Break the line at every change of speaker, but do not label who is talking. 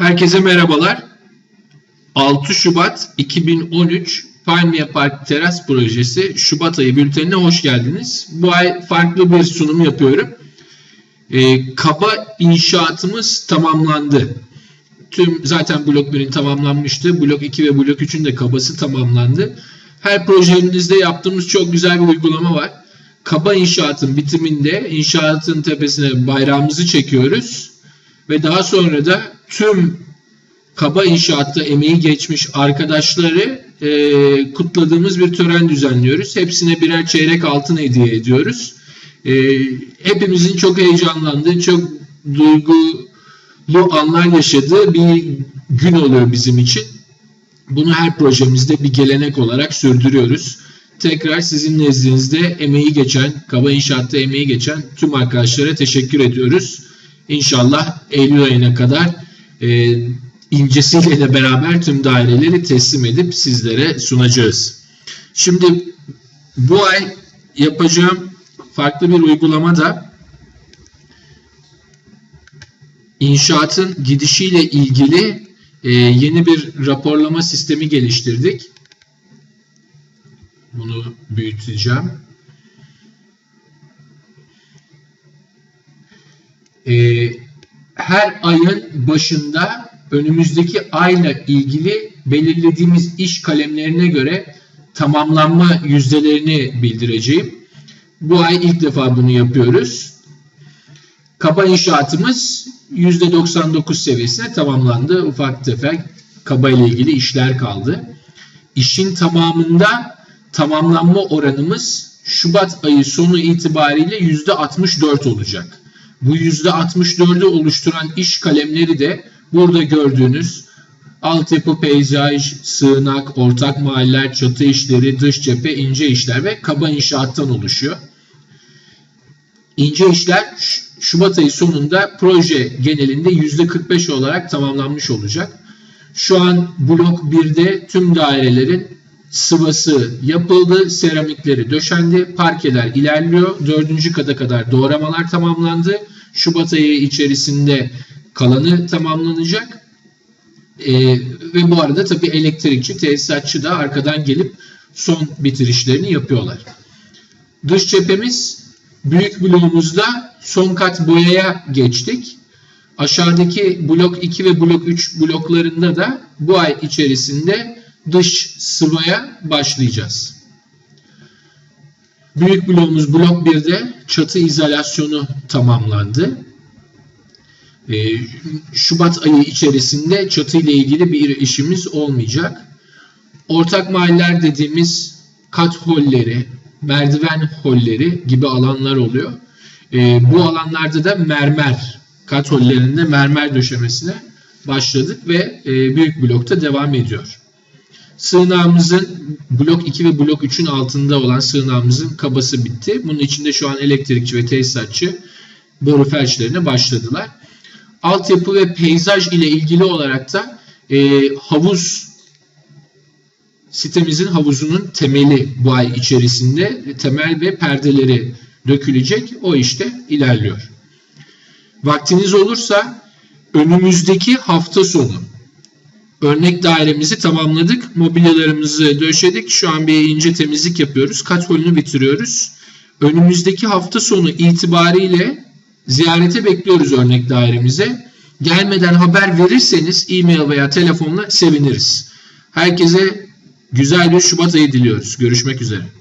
Herkese merhabalar. 6 Şubat 2013 Palmiye Park Teras Projesi Şubat ayı bültenine hoş geldiniz. Bu ay farklı bir sunum yapıyorum. Ee, kaba inşaatımız tamamlandı. Tüm zaten blok 1'in tamamlanmıştı. Blok 2 ve blok 3'ün de kabası tamamlandı. Her projemizde yaptığımız çok güzel bir uygulama var. Kaba inşaatın bitiminde inşaatın tepesine bayrağımızı çekiyoruz ve daha sonra da tüm kaba inşaatta emeği geçmiş arkadaşları e, kutladığımız bir tören düzenliyoruz. Hepsine birer çeyrek altın hediye ediyoruz. E, hepimizin çok heyecanlandığı, çok duygulu anlar yaşadığı bir gün oluyor bizim için. Bunu her projemizde bir gelenek olarak sürdürüyoruz. Tekrar sizin nezdinizde emeği geçen, kaba inşaatta emeği geçen tüm arkadaşlara teşekkür ediyoruz. İnşallah Eylül ayına kadar e, incesiyle de beraber tüm daireleri teslim edip sizlere sunacağız. Şimdi bu ay yapacağım farklı bir uygulama da inşaatın gidişiyle ilgili e, yeni bir raporlama sistemi geliştirdik. Bunu büyüteceğim. e, her ayın başında önümüzdeki ayla ilgili belirlediğimiz iş kalemlerine göre tamamlanma yüzdelerini bildireceğim. Bu ay ilk defa bunu yapıyoruz. Kaba inşaatımız %99 seviyesine tamamlandı. Ufak tefek kaba ile ilgili işler kaldı. İşin tamamında tamamlanma oranımız Şubat ayı sonu itibariyle %64 olacak. Bu %64'ü oluşturan iş kalemleri de burada gördüğünüz altyapı, peyzaj, sığınak, ortak mahalleler, çatı işleri, dış cephe, ince işler ve kaba inşaattan oluşuyor. İnce işler Şubat ayı sonunda proje genelinde %45 olarak tamamlanmış olacak. Şu an blok 1'de tüm dairelerin sıvası yapıldı, seramikleri döşendi, parkeler ilerliyor. Dördüncü kata kadar doğramalar tamamlandı. Şubat ayı içerisinde kalanı tamamlanacak. Ee, ve bu arada tabii elektrikçi, tesisatçı da arkadan gelip son bitirişlerini yapıyorlar. Dış cephemiz büyük bloğumuzda son kat boyaya geçtik. Aşağıdaki blok 2 ve blok 3 bloklarında da bu ay içerisinde dış sıvaya başlayacağız. Büyük bloğumuz blok 1'de çatı izolasyonu tamamlandı. Ee, Şubat ayı içerisinde çatı ile ilgili bir işimiz olmayacak. Ortak mahalleler dediğimiz kat holleri, merdiven holleri gibi alanlar oluyor. Ee, bu alanlarda da mermer, kat hollerinde mermer döşemesine başladık ve e, büyük blokta devam ediyor. Sığınağımızın blok 2 ve blok 3'ün altında olan sığınağımızın kabası bitti. Bunun içinde şu an elektrikçi ve tesisatçı boru felçlerine başladılar. Altyapı ve peyzaj ile ilgili olarak da e, havuz sitemizin havuzunun temeli bu ay içerisinde temel ve perdeleri dökülecek. O işte ilerliyor. Vaktiniz olursa önümüzdeki hafta sonu Örnek dairemizi tamamladık. Mobilyalarımızı döşedik. Şu an bir ince temizlik yapıyoruz. Kat holünü bitiriyoruz. Önümüzdeki hafta sonu itibariyle ziyarete bekliyoruz örnek dairemize. Gelmeden haber verirseniz e-mail veya telefonla seviniriz. Herkese güzel bir Şubat ayı diliyoruz. Görüşmek üzere.